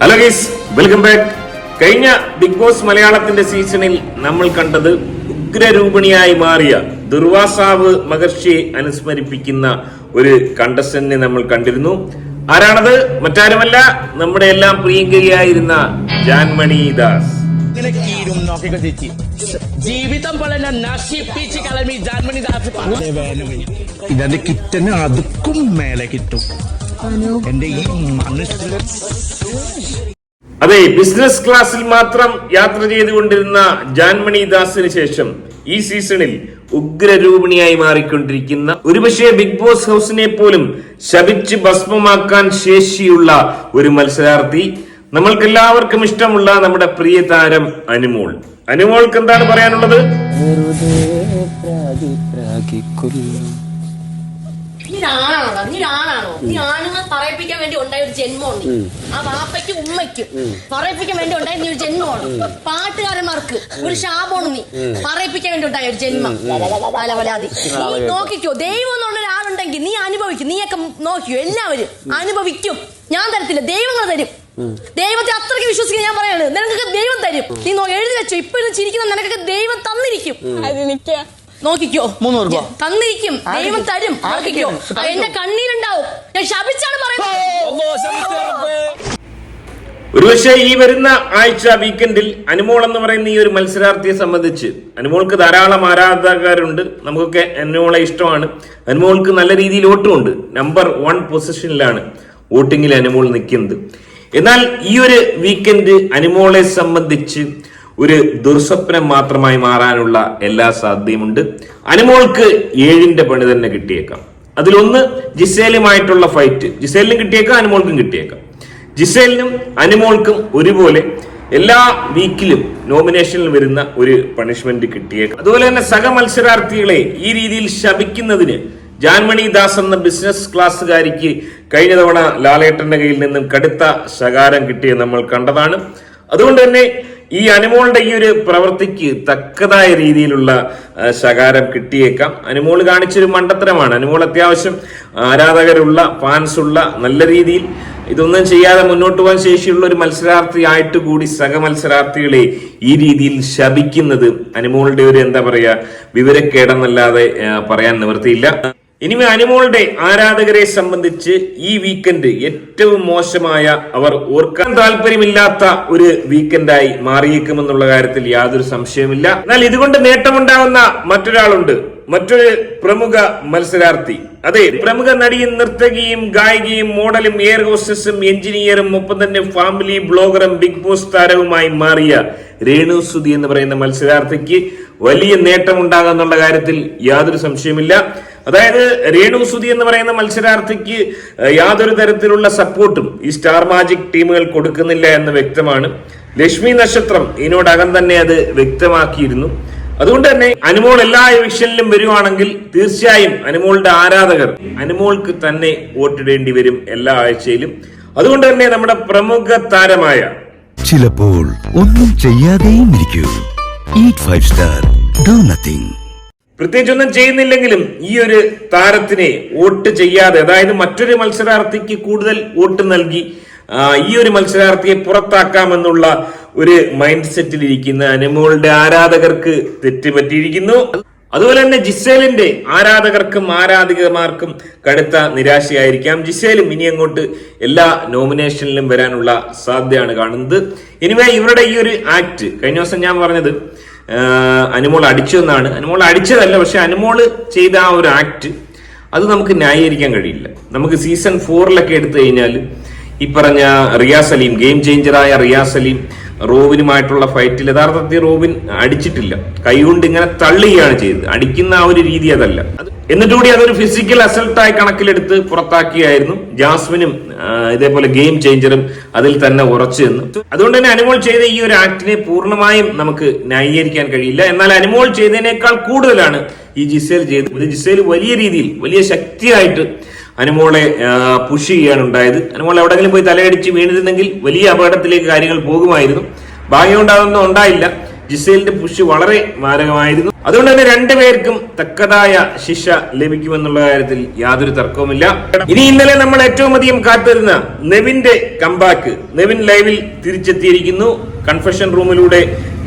Hello guys welcome back കഴിഞ്ഞ Big Boss മലയാളത്തിന്റെ സീസണിൽ നമ്മൾ കണ്ടത് ഉഗ്രരൂപിണിയായി മാറിയ ദുർവാസാവ് മഹർഷിയെ അനുസ്മരിപ്പിക്കുന്ന ഒരു കണ്ടസ്റ്റന്റിനെ നമ്മൾ കണ്ടിരുന്നു. ആരാണത്? മറ്റാരുമല്ല. നമ്മുടെ എല്ലാം പ്രിയങ്കരിയായിരുന്ന ജാൻമണി ദാസ്. ഇങ്ങനെ കീരും നോക്കിക്കോ ചേച്ചി. ജീവിതം പോലെ നശിപ്പിച്ച് കളമി ജാൻമണി ദാസ് ഇതെന്റെ കിറ്റന് അതുക്കും മേലെ കിട്ടും. എന്റെ ഈ അതെ ബിസിനസ് ക്ലാസ്സിൽ മാത്രം യാത്ര ചെയ്തുകൊണ്ടിരുന്ന ജാൻമണി ദാസിന് ശേഷം ഈ സീസണിൽ ഉഗ്രരൂപിണിയായി മാറിക്കൊണ്ടിരിക്കുന്ന ഒരുപക്ഷെ ബിഗ് ബോസ് ഹൗസിനെ പോലും ശപിച്ച് ഭസ്മമാക്കാൻ ശേഷിയുള്ള ഒരു മത്സരാർത്ഥി നമ്മൾക്കെല്ലാവർക്കും ഇഷ്ടമുള്ള നമ്മുടെ പ്രിയ താരം അനുമോൾ. അനുമോൾക്ക് എന്താണ് പറയാനുള്ളത്? നീ ആണാണോടാ നീ ആണാണോ നീ ആണുങ്ങൾ പറയിപ്പിക്കാൻ വേണ്ടി ഉണ്ടായ ഒരു ജന്മമാണ് നീ. ആ വാപ്പയ്ക്കും ഉമ്മയ്ക്കും പറയിപ്പിക്കാൻ വേണ്ടി ഉണ്ടായ നീ ഒരു ജന്മമാണ്. പാട്ടുകാരന്മാർക്ക് ഒരു ശാപമാണ് നീ. പറയിപ്പിക്കാൻ വേണ്ടി ഉണ്ടായ ഒരു ജന്മം. അലവലാതി നീ നോക്കിക്കോ ദൈവം എന്നുള്ള ഒരാളുണ്ടെങ്കിൽ നീ അനുഭവിക്കും. നീയൊക്കെ നോക്കിയോ എല്ലാവരും അനുഭവിക്കും. ഞാൻ തരത്തില്ല ദൈവങ്ങൾ തരും. ദൈവത്തെ അത്രയ്ക്ക് വിശ്വസിക്കാൻ ഞാൻ പറയാണ് നിനക്കൊക്കെ ദൈവം തരും. നീ നോ- എഴുതി വെച്ചോ. ഇപ്പൊ ചിരിക്കുന്ന നിനക്കൊക്കെ ദൈവം തന്നിരിക്കും. അതെനിക്ക് നോക്കിക്കോ. മുന്നൂറ് രൂപ. തന്നിരിക്കും. ദൈവം തരും. നോക്കിക്കോ. എന്റെ കണ്ണീരുണ്ടാവും. ഞാൻ ശപിച്ചാണ് പറയുന്നത്. ഒരുപക്ഷെ ഈ വരുന്ന ആഴ്ച വീക്കെൻഡിൽ അനുമോൾ എന്ന് പറയുന്ന ഈ ഒരു മത്സരാർത്ഥിയെ സംബന്ധിച്ച് അനുമോൾക്ക് ധാരാളം ആരാധകരുണ്ട്. നമുക്കൊക്കെ അനുമോളെ ഇഷ്ടമാണ്. അനുമോൾക്ക് നല്ല രീതിയിൽ വോട്ടുമുണ്ട്. നമ്പർ വൺ പൊസിഷനിലാണ് വോട്ടിങ്ങിൽ അനുമോൾ നിൽക്കുന്നത്. എന്നാൽ ഈ ഒരു വീക്കെൻഡ് അനുമോളെ സംബന്ധിച്ച് ഒരു ദുർസ്വപ്നം മാത്രമായി മാറാനുള്ള എല്ലാ സാധ്യതയുമുണ്ട്. അനുമോൾക്ക് ഏഴിന്റെ പണി തന്നെ കിട്ടിയേക്കാം. അതിലൊന്ന് ജിസേലുമായിട്ടുള്ള ഫൈറ്റ് ജിസേലിനും കിട്ടിയേക്കാം അനുമോൾക്കും കിട്ടിയേക്കാം. ജിസേലിനും അനുമോൾക്കും ഒരുപോലെ എല്ലാ വീക്കിലും നോമിനേഷനിൽ വരുന്ന ഒരു പണിഷ്മെന്റ് കിട്ടിയേക്കാം. അതുപോലെ തന്നെ സഹ മത്സരാർത്ഥികളെ ഈ രീതിയിൽ ശപിക്കുന്നതിന് ജാൻമണി ദാസ് എന്ന ബിസിനസ് ക്ലാസ്സുകാരിക്ക് കഴിഞ്ഞ തവണ ലാലേട്ടന്റെ കയ്യിൽ നിന്നും കടുത്ത ശകാരം കിട്ടിയത് നമ്മൾ കണ്ടതാണ്. അതുകൊണ്ട് തന്നെ ഈ അനുമോളുടെ ഈ ഒരു പ്രവൃത്തിക്ക് തക്കതായ രീതിയിലുള്ള ശകാരം കിട്ടിയേക്കാം. അനുമോൾ കാണിച്ചൊരു മണ്ടത്തരമാണ്. അനുമോൾ അത്യാവശ്യം ആരാധകരുള്ള ഫാൻസ് ഉള്ള നല്ല രീതിയിൽ ഇതൊന്നും ചെയ്യാതെ മുന്നോട്ട് പോകാൻ ശേഷിയുള്ള ഒരു മത്സരാർത്ഥി ആയിട്ട് കൂടി സഹ മത്സരാർത്ഥികളെ ഈ രീതിയിൽ ശപിക്കുന്നത് അനുമോളുടെ ഒരു എന്താ പറയാ വിവരക്കേടെന്നല്ലാതെ പറയാൻ നിവൃത്തിയില്ല. ഇനിമേ അനുമോളുടെ ആരാധകരെ സംബന്ധിച്ച് ഈ വീക്കെൻഡ് ഏറ്റവും മോശമായ അവർ ഓർക്കാൻ താല്പര്യമില്ലാത്ത ഒരു വീക്കെൻഡായി മാറിയേക്കുമെന്നുള്ള കാര്യത്തിൽ യാതൊരു സംശയമില്ല എന്നാൽ ഇതുകൊണ്ട് നേട്ടമുണ്ടാകുന്ന മറ്റൊരാളുണ്ട്. മറ്റൊരു പ്രമുഖ മത്സരാർത്ഥി. അതെ പ്രമുഖ നടിയും നർത്തകിയും ഗായികയും മോഡലും എയർ ഹോസ്റ്റസും എഞ്ചിനീയറും ഒപ്പം തന്നെ ഫാമിലി ബ്ലോഗറും ബിഗ് ബോസ് താരവുമായി മാറിയ രേണു സുധി എന്ന് പറയുന്ന മത്സരാർത്ഥിക്ക് വലിയ നേട്ടം നേട്ടമുണ്ടാകുന്നുള്ള കാര്യത്തിൽ യാതൊരു സംശയമില്ല അതായത് രേണു സുധി എന്ന് പറയുന്ന മത്സരാർത്ഥിക്ക് യാതൊരു തരത്തിലുള്ള സപ്പോർട്ടും ഈ സ്റ്റാർ മാജിക് ടീമുകൾ കൊടുക്കുന്നില്ല എന്ന് വ്യക്തമാണ്. ലക്ഷ്മി നക്ഷത്രം ഇതിനോടകം തന്നെ അത് വ്യക്തമാക്കിയിരുന്നു. അതുകൊണ്ട് തന്നെ അനുമോൾ എല്ലാ ഇലക്ഷനിലും വരുവാണെങ്കിൽ തീർച്ചയായും അനുമോളുടെ ആരാധകർ അനുമോൾക്ക് തന്നെ വോട്ടിടേണ്ടി വരും എല്ലാ ആഴ്ചയിലും. അതുകൊണ്ട് തന്നെ നമ്മുടെ പ്രമുഖ താരമായ ചിലപ്പോൾ ഒന്നും ചെയ്യാതെയും ഇരിക്കൂ. Eat five star do nothing പ്രത്യേകിച്ച് ഒന്നും ചെയ്യുന്നില്ലെങ്കിലും ഈ ഒരു താരത്തിനെ വോട്ട് ചെയ്യാതെ അതായത് മറ്റൊരു മത്സരാർത്ഥിക്ക് കൂടുതൽ വോട്ട് നൽകി ഈ ഒരു മത്സരാർത്ഥിയെ പുറത്താക്കാമെന്നുള്ള ഒരു മൈൻഡ് സെറ്റിൽ ഇരിക്കുന്ന അനുമോളുടെ ആരാധകർക്ക് തെറ്റുപറ്റിയിരിക്കുന്നു. അതുപോലെ തന്നെ ജിസേലിന്റെ ആരാധകർക്കും ആരാധികമാർക്കും കടുത്ത നിരാശയായിരിക്കാം. ജിസേലും ഇനി അങ്ങോട്ട് എല്ലാ നോമിനേഷനിലും വരാനുള്ള സാധ്യതയാണ് കാണുന്നത്. ഇനിവേ ഇവരുടെ ഈ ഒരു ആക്ട് കഴിഞ്ഞ ദിവസം ഞാൻ പറഞ്ഞത് അനുമോൾ അടിച്ചു എന്നാണ്. അനുമോൾ അടിച്ചതല്ല പക്ഷെ അനുമോൾ ചെയ്ത ആ ഒരു ആക്ട് അത് നമുക്ക് ന്യായീകരിക്കാൻ കഴിയില്ല. നമുക്ക് സീസൺ ഫോറിലൊക്കെ എടുത്തു കഴിഞ്ഞാൽ ഈ പറഞ്ഞ റിയാസ് അലീം ഗെയിം ചേഞ്ചറായ റിയാസ് സലീം റോബിനുമായിട്ടുള്ള ഫൈറ്റിൽ യഥാർത്ഥത്തിൽ റോബിൻ അടിച്ചിട്ടില്ല. കൈകൊണ്ട് ഇങ്ങനെ തള്ളുകയാണ് ചെയ്തത്. അടിക്കുന്ന ആ ഒരു രീതി അതല്ല. അത് എന്നിട്ടുകൂടി അതൊരു ഫിസിക്കൽ അസൾട്ടായി കണക്കിലെടുത്ത് പുറത്താക്കിയായിരുന്നു ജാസ്മിനും ഇതേപോലെ ഗെയിം ചേഞ്ചറും അതിൽ തന്നെ ഉറച്ചു നിന്നു. അതുകൊണ്ട് തന്നെ അനുമോൾ ചെയ്ത ഈ ഒരു ആക്ടിനെ പൂർണമായും നമുക്ക് ന്യായീകരിക്കാൻ കഴിയില്ല. എന്നാൽ അനുമോൾ ചെയ്തതിനേക്കാൾ കൂടുതലാണ് ഈ ജിസേൽ ചെയ്തത്. ജിസേൽ വലിയ രീതിയിൽ വലിയ ശക്തിയായിട്ട് അനുമോളെ പുഷ് ചെയ്യാണ് ഉണ്ടായത്. അനുമോൾ എവിടെങ്കിലും പോയി തലയടിച്ച് വീണിരുന്നെങ്കിൽ വലിയ അപകടത്തിലേക്ക് കാര്യങ്ങൾ പോകുമായിരുന്നു. ഭാഗ്യം ഉണ്ടാകുന്നൊന്നും ഉണ്ടായില്ല. ജിസേലിന്റെ പുഷ് വളരെ മാരകമായിരുന്നു. അതുകൊണ്ട് തന്നെ രണ്ടുപേർക്കും തക്കതായ ശിക്ഷ ലഭിക്കുമെന്നുള്ള കാര്യത്തിൽ യാതൊരു തർക്കവുമില്ല. ഇനി ഇന്നലെ നമ്മൾ ഏറ്റവും അധികം കാത്തിരുന്ന നെവിന്റെ കമ്പാക്ക് നെവിൻ ലൈവിൽ തിരിച്ചെത്തിയിരിക്കുന്നു. കൺഫെഷൻ റൂമിലൂടെ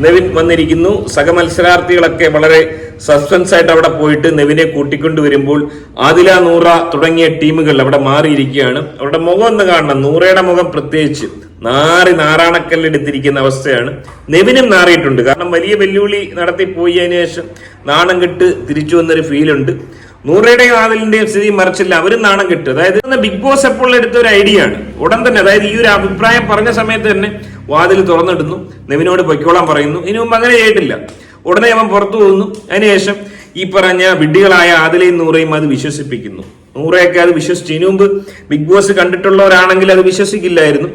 നെവിൻ വന്നിരിക്കുന്നു. സഹമത്സരാർത്ഥികളൊക്കെ വളരെ സസ്പെൻസ് ആയിട്ട് അവിടെ പോയിട്ട് നെവിനെ കൂട്ടിക്കൊണ്ടു വരുമ്പോൾ ആദില നൂറ തുടങ്ങിയ ടീമുകൾ അവിടെ മാറിയിരിക്കുകയാണ്. അവരുടെ മുഖം ഒന്ന് കാണണം. നൂറയുടെ മുഖം പ്രത്യേകിച്ച് നാറി നാറാണക്കല്ലെടുത്തിരിക്കുന്ന അവസ്ഥയാണ്. നെവിനും നാറിയിട്ടുണ്ട്. കാരണം വലിയ വെല്ലുവിളി നടത്തി പോയതിനു ശേഷം നാണം കെട്ട് തിരിച്ചു വന്നൊരു ഫീലുണ്ട് നൂറയുടെയും ആദലിന്റെയും സ്ഥിതി മറിച്ചില്ല. അവരും നാണം കെട്ട്. അതായത് ബിഗ് ബോസ് എപ്പോഴും എടുത്ത ഒരു ഐഡിയ ആണ്. ഉടൻ തന്നെ അതായത് ഈ ഒരു അഭിപ്രായം പറഞ്ഞ സമയത്ത് തന്നെ വാതിൽ തുറന്നിടുന്നു നെവിനോട് പൊയ്ക്കോളാൻ പറയുന്നു. ഇനി മുമ്പ് അങ്ങനെ ചെയ്തിട്ടില്ല. ഉടനെ അവൻ പുറത്തു പോകുന്നു അതിനുശേഷം ഈ പറഞ്ഞ വിഡ്ഢികളായ ആദിലയും നൂറയും അത് വിശ്വസിപ്പിക്കുന്നു. നൂറയൊക്കെ അത് വിശ്വസിച്ചു. ഇനി മുമ്പ് ബിഗ് ബോസ് കണ്ടിട്ടുള്ളവരാണെങ്കിൽ അത് വിശ്വസിക്കില്ലായിരുന്നു.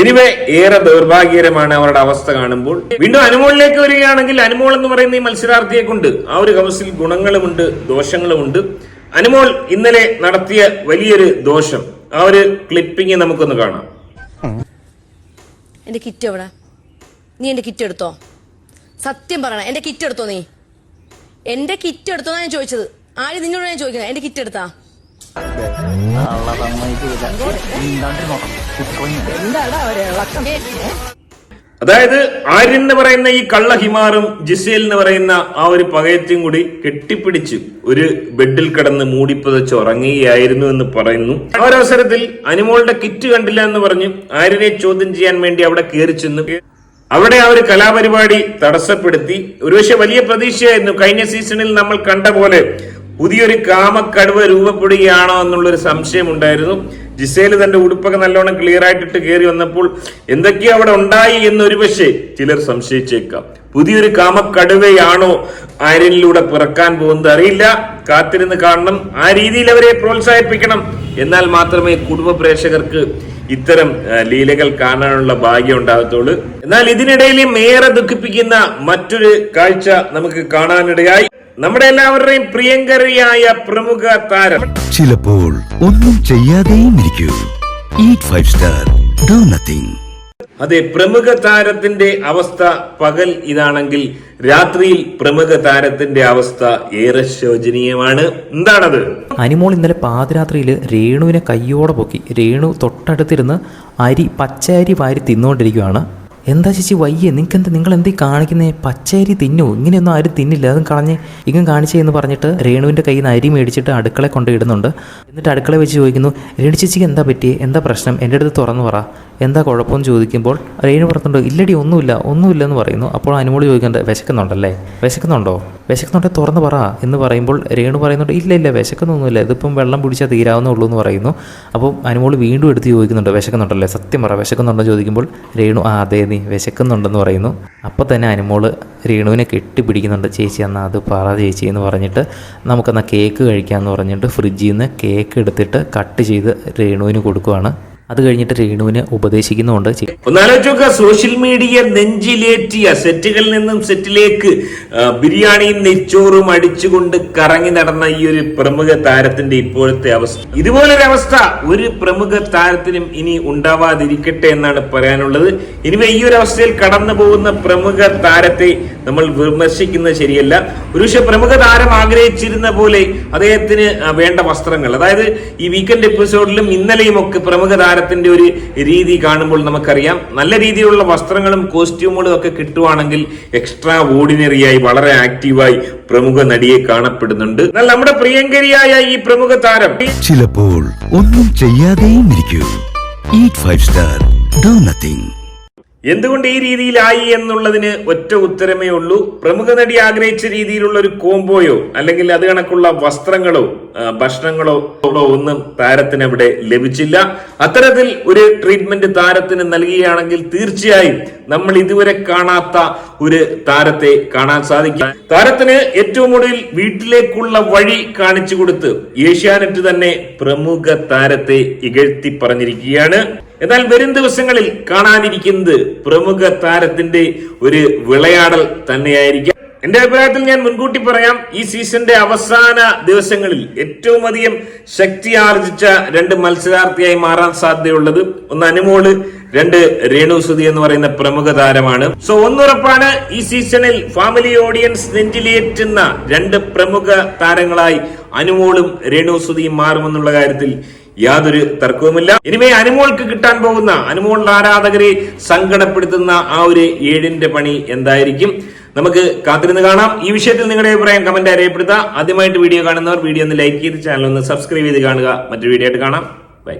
എനിവേ ഏറെ ദൗർഭാഗ്യകരമാണ് അവരുടെ അവസ്ഥ കാണുമ്പോൾ. വീണ്ടും അനുമോളിലേക്ക് വരികയാണെങ്കിൽ അനുമോൾ എന്ന് പറയുന്ന ഈ മത്സരാർത്ഥിയെ കൊണ്ട് ആ ഒരു ഹൗസിൽ ഗുണങ്ങളുമുണ്ട് ദോഷങ്ങളുമുണ്ട്. അനുമോൾ ഇന്നലെ നടത്തിയ വലിയൊരു ദോഷം. ആ ഒരു ക്ലിപ്പിംഗ് നമുക്കൊന്ന് കാണാം. എന്റെ കിറ്റ് എവിടെ? നീ എന്റെ കിറ്റ് എടുത്തോ? സത്യം പറയണ എന്റെ കിറ്റ് എടുത്തോ നീ? എന്റെ കിറ്റ് എടുത്തോ ഞാൻ ചോദിച്ചത്. ആര് നിന്നോട് ഞാൻ ചോദിക്കുന്നത്? എന്റെ കിറ്റ് എടുത്താ? അതായത് ആര്യൻ എന്ന് പറയുന്ന ഈ കള്ള ഹിമാറും ജിസേൽ എന്ന് പറയുന്ന ആ ഒരു പകയത്തെയും കൂടി കെട്ടിപ്പിടിച്ച് ഒരു ബെഡിൽ കിടന്ന് മൂടിപ്പതച്ച് ഉറങ്ങുകയായിരുന്നു എന്ന് പറയുന്നു. ആ ഒരു അവസരത്തിൽ അനുമോളുടെ കിറ്റ് കണ്ടില്ല എന്ന് പറഞ്ഞ് ആര്യനെ ചോദ്യം ചെയ്യാൻ വേണ്ടി അവിടെ കയറി ചെന്നു. അവിടെ ആ ഒരു കലാപരിപാടി തടസ്സപ്പെടുത്തി. ഒരുപക്ഷെ വലിയ പ്രതീക്ഷയായിരുന്നു. കഴിഞ്ഞ സീസണിൽ നമ്മൾ കണ്ട പോലെ പുതിയൊരു കാമക്കടുവ രൂപപ്പെടുകയാണോ എന്നുള്ളൊരു സംശയം ഉണ്ടായിരുന്നു ജിസേൽ തന്റെ ഉടുപ്പൊക്കെ നല്ലോണം ക്ലിയർ ആയിട്ടിട്ട് കയറി വന്നപ്പോൾ എന്തൊക്കെയോ അവിടെ ഉണ്ടായി എന്നൊരു പക്ഷേ ചിലർ സംശയിച്ചേക്കാം. പുതിയൊരു കാമക്കടുവയാണോ ആര്യനിലൂടെ പിറക്കാൻ പോകുന്നത് അറിയില്ല. കാത്തിരുന്ന് കാണണം. ആ രീതിയിൽ അവരെ പ്രോത്സാഹിപ്പിക്കണം. എന്നാൽ മാത്രമേ കുടുംബ പ്രേക്ഷകർക്ക് ഇത്തരം ലീലകൾ കാണാനുള്ള ഭാഗ്യം ഉണ്ടാകത്തുള്ളൂ. എന്നാൽ ഇതിനിടയിലും ഏറെ ദുഃഖിപ്പിക്കുന്ന മറ്റൊരു കാഴ്ച നമുക്ക് കാണാനിടയായി. നമ്മുടെ എല്ലാവരുടെയും പ്രിയങ്കരിയായ പ്രമുഖ താരം ചിലപ്പോൾ ഒന്നും ചെയ്യാതെയും ഇരിക്കൂ. Eat five star do nothing അതെ പ്രമുഖ താരത്തിന്റെ അവസ്ഥ പകൽ ഇതാണെങ്കിൽ രാത്രിയിൽ പ്രമുഖ താരത്തിന്റെ അവസ്ഥ ഏറെ ശോചനീയമാണ്. എന്താണത്? അനിമോൾ ഇന്നലെ പാതിരാത്രിയിൽ രേണുവിനെ കയ്യോടെ പൊക്കി രേണു തൊട്ടടുത്തിരുന്ന് അരി പച്ചയരി വാരി തിന്നുകൊണ്ടിരിക്കുകയാണ്. എന്താ ചേച്ചി വയ്യേ? നിങ്ങൾക്ക് എന്താ നിങ്ങൾ എന്തേ കാണിക്കുന്നേ? പച്ചരി തിന്നു? ഇങ്ങനെയൊന്നും ആരും തിന്നില്ല. അതും കളഞ്ഞ് ഇങ്ങും കാണിച്ചേ എന്ന് പറഞ്ഞിട്ട് രേണുവിന്റെ കയ്യിൽ നിന്ന് അരി മേടിച്ചിട്ട് അടുക്കള കൊണ്ട് ഇടുന്നുണ്ട്. എന്നിട്ട് അടുക്കള വെച്ച് ചോദിക്കുന്നു രേണു ചേച്ചിക്ക് എന്താ പറ്റിയേ? എന്താ പ്രശ്നം? എന്റെ അടുത്ത് തുറന്നു പറ. എന്താ കുഴപ്പമെന്ന് ചോദിക്കുമ്പോൾ രേണു പുറത്തുണ്ടോ ഇല്ലടി ഒന്നുമില്ല. ഒന്നുമില്ല എന്ന് പറയുന്നു. അപ്പോൾ അനുമോൾ ചോദിക്കുന്നുണ്ട് വിശക്കുന്നുണ്ടല്ലേ? വിശക്കുന്നുണ്ടോ? വിശക്കുന്നുണ്ടെ തുറന്ന് പറ. എന്ന് പറയുമ്പോൾ രേണു പറയുന്നുണ്ട് ഇല്ല ഇല്ല വിശക്കുന്നൊന്നുമില്ല. ഇതിപ്പം വെള്ളം പിടിച്ചാൽ തീരാവുന്നേ ഉള്ളൂ എന്ന് പറയുന്നു. അപ്പോൾ അനുമോൾ വീണ്ടും എടുത്ത് ചോദിക്കുന്നുണ്ട് വിശക്കുന്നുണ്ടല്ലേ? സത്യം പറ വിശക്കുന്നുണ്ടോ? ചോദിക്കുമ്പോൾ രേണു ആ അതെ നീ വിശക്കുന്നുണ്ടെന്ന് പറയുന്നു. അപ്പോൾ തന്നെ അനുമോൾ രേണുവിനെ കെട്ടിപ്പിടിക്കുന്നുണ്ട്. ചേച്ചി എന്നാൽ അത് പറ ചേച്ചി എന്ന് പറഞ്ഞിട്ട് നമുക്കെന്നാൽ കേക്ക് കഴിക്കാമെന്ന് പറഞ്ഞിട്ട് ഫ്രിഡ്ജിൽ നിന്ന് കേക്ക് എടുത്തിട്ട് കട്ട് ചെയ്ത് രേണുവിന് കൊടുക്കുവാണ്. അത് കഴിഞ്ഞിട്ട് രേണുവിന് ഉപദേശിക്കുന്നുണ്ട് ഒന്നാലോചിക്കുക സോഷ്യൽ മീഡിയ നെഞ്ചിലേറ്റിയ സെറ്റുകളിൽ നിന്നും സെറ്റിലേക്ക് ബിരിയാണിയും നെച്ചോറും അടിച്ചുകൊണ്ട് കറങ്ങി നടന്ന ഈ ഒരു പ്രമുഖ താരത്തിന്റെ ഇപ്പോഴത്തെ അവസ്ഥ. ഇതുപോലൊരു അവസ്ഥ ഒരു പ്രമുഖ താരത്തിനും ഇനി ഉണ്ടാവാതിരിക്കട്ടെ എന്നാണ് പറയാനുള്ളത്. ഇനി ഈ ഒരു അവസ്ഥയിൽ കടന്നു പോകുന്ന പ്രമുഖ താരത്തെ നമ്മൾ വിമർശിക്കുന്നത് ശരിയല്ല. പുരുഷ പ്രമുഖ താരം ആഗ്രഹിച്ചിരുന്ന പോലെ അദ്ദേഹത്തിന് വേണ്ട വസ്ത്രങ്ങൾ. അതായത് ഈ വീക്കെൻഡ് എപ്പിസോഡിലും ഇന്നലെയും ഒക്കെ പ്രമുഖ താരത്തിന്റെ ഒരു രീതി കാണുമ്പോൾ നമുക്കറിയാം. നല്ല രീതിയിലുള്ള വസ്ത്രങ്ങളും കോസ്റ്റ്യൂമുകളും ഒക്കെ കിട്ടുവാണെങ്കിൽ എക്സ്ട്രാ ഓർഡിനറി ആയി വളരെ ആക്റ്റീവായി പ്രമുഖ നടിയെ കാണപ്പെടുന്നുണ്ട്. എന്നാൽ നമ്മുടെ പ്രിയങ്കരിയായ ഈ പ്രമുഖ താരം. ചിലപ്പോൾ ഒന്നും ചെയ്യാതെയും ഇരിക്കൂ. Eat five star do nothing എന്തുകൊണ്ട് ഈ രീതിയിലായി എന്നുള്ളതിന് ഒറ്റ ഉത്തരമേ ഉള്ളൂ. പ്രമുഖ നടി ആഗ്രഹിച്ച രീതിയിലുള്ള ഒരു കോംബോയോ അല്ലെങ്കിൽ അത് കണക്കുള്ള വസ്ത്രങ്ങളോ ഭക്ഷണങ്ങളോ ഒന്നും താരത്തിന് അവിടെ ലഭിച്ചില്ല. അത്തരത്തിൽ ഒരു ട്രീറ്റ്മെന്റ് താരത്തിന് നൽകുകയാണെങ്കിൽ തീർച്ചയായും നമ്മൾ ഇതുവരെ കാണാത്ത ഒരു താരത്തെ കാണാൻ സാധിക്കും. താരത്തിന് ഏറ്റവും ഒടുവിൽ വീട്ടിലേക്കുള്ള വഴി കാണിച്ചു കൊടുത്ത് ഏഷ്യാനെറ്റ് തന്നെ പ്രമുഖ താരത്തെ ഇകഴ്ത്തി പറഞ്ഞിരിക്കുകയാണ്. എന്നാൽ വരും ദിവസങ്ങളിൽ കാണാനിരിക്കുന്നത് പ്രമുഖ താരത്തിന്റെ ഒരു വിളയാടൽ തന്നെയായിരിക്കാം. എന്റെ അഭിപ്രായത്തിൽ ഞാൻ മുൻകൂട്ടി പറയാം ഈ സീസണിന്റെ അവസാന ദിവസങ്ങളിൽ ഏറ്റവും അധികം ശക്തി ആർജിച്ച രണ്ട് മത്സരാർത്ഥിയായി മാറാൻ സാധ്യതയുള്ളത് ഒന്ന് അനുമോൾ രണ്ട് രേണു സുധി എന്ന് പറയുന്ന പ്രമുഖ താരമാണ്. സോ ഒന്നുറപ്പാണ് ഈ സീസണിൽ ഫാമിലി ഓഡിയൻസ് നെഞ്ചിലേറ്റുന്ന രണ്ട് പ്രമുഖ താരങ്ങളായി അനുമോളും രേണു സുധിയും മാറുമെന്നുള്ള കാര്യത്തിൽ യാതൊരു തർക്കവുമില്ല. ഇനിമേ അനുമോൾക്ക് കിട്ടാൻ പോകുന്ന അനുമോളുടെ ആരാധകരെ സങ്കടപ്പെടുത്തുന്ന ആ ഒരു ഏഴിന്റെ പണി എന്തായിരിക്കും? നമുക്ക് കാത്തിരുന്ന് കാണാം. ഈ വിഷയത്തിൽ നിങ്ങളുടെ അഭിപ്രായം കമന്റ് അറിയപ്പെടുത്തുക ആദ്യമായിട്ട് വീഡിയോ കാണുന്നവർ വീഡിയോ ഒന്ന് ലൈക്ക് ചെയ്ത് ചാനൽ ഒന്ന് സബ്സ്ക്രൈബ് ചെയ്ത് കാണുക. മറ്റൊരു വീഡിയോ ആയിട്ട് കാണാം. ബൈ